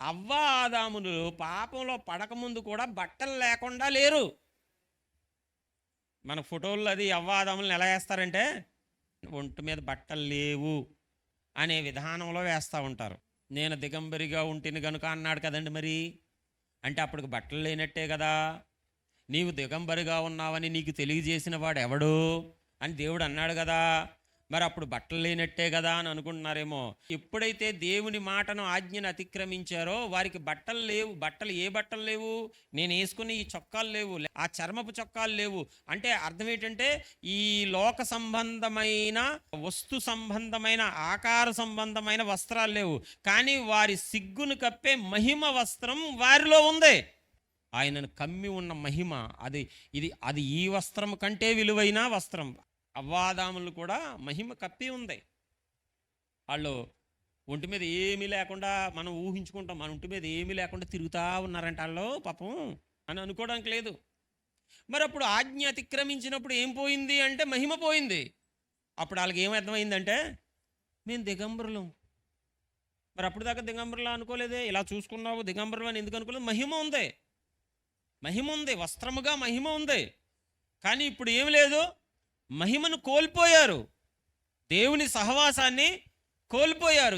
అవ్వ ఆదాములు పాపంలో పడకముందు కూడా బట్టలు లేకుండా లేరు. మన ఫోటోల్లో అది అవ్వ ఆదాములను ఎలా వేస్తారంటే ఒంటి మీద బట్టలు లేవు అనే విధానంలో వేస్తూ ఉంటారు. నేను దిగంబరిగా ఉంటిని గనుక అన్నాడు కదండి మరి? అంటే అప్పటికి బట్టలు లేనట్టే కదా. నీవు దిగంబరిగా ఉన్నావని నీకు తెలియజేసిన వాడు ఎవడు అని దేవుడు అన్నాడు కదా. మరి అప్పుడు బట్టలు లేనట్టే కదా అని అనుకుంటున్నారేమో. ఎప్పుడైతే దేవుని మాటను ఆజ్ఞను అతిక్రమించారో వారికి బట్టలు లేవు. బట్టలు ఏ బట్టలు లేవు? నేను వేసుకుని ఈ చొక్కాలు లేవు. ఆ చర్మపు చొక్కాలు లేవు. అంటే అర్థం ఏంటంటే ఈ లోక సంబంధమైన వస్తు సంబంధమైన ఆకార సంబంధమైన వస్త్రాలు లేవు. కానీ వారి సిగ్గును కప్పే మహిమ వస్త్రం వారిలో ఉంది. ఆయనను కమ్మి ఉన్న మహిమ అది ఇది అది ఈ వస్త్రం కంటే విలువైన వస్త్రం. అవ్వాదాములు కూడా మహిమ కప్పి ఉంది. వాళ్ళు ఒంటి మీద ఏమీ లేకుండా మనం ఊహించుకుంటాం మన ఒంటి మీద ఏమీ లేకుండా తిరుగుతూ ఉన్నారంట వాళ్ళు పాపం అని అనుకోవడానికి లేదు. మరి అప్పుడు ఆజ్ఞ అతిక్రమించినప్పుడు ఏం పోయింది అంటే మహిమ పోయింది. అప్పుడు వాళ్ళకి ఏం అర్థమైందంటే మేము దిగంబరులం. మరి అప్పుడు దాకా దిగంబరులా అనుకోలేదే? ఇలా చూసుకున్నావు దిగంబరులు అని ఎందుకు అనుకోలేదు? మహిమ ఉంది. మహిమ ఉంది వస్త్రముగా మహిమ ఉంది. కానీ ఇప్పుడు ఏం లేదు? మహిమను కోల్పోయారు. దేవుని సహవాసాన్ని కోల్పోయారు.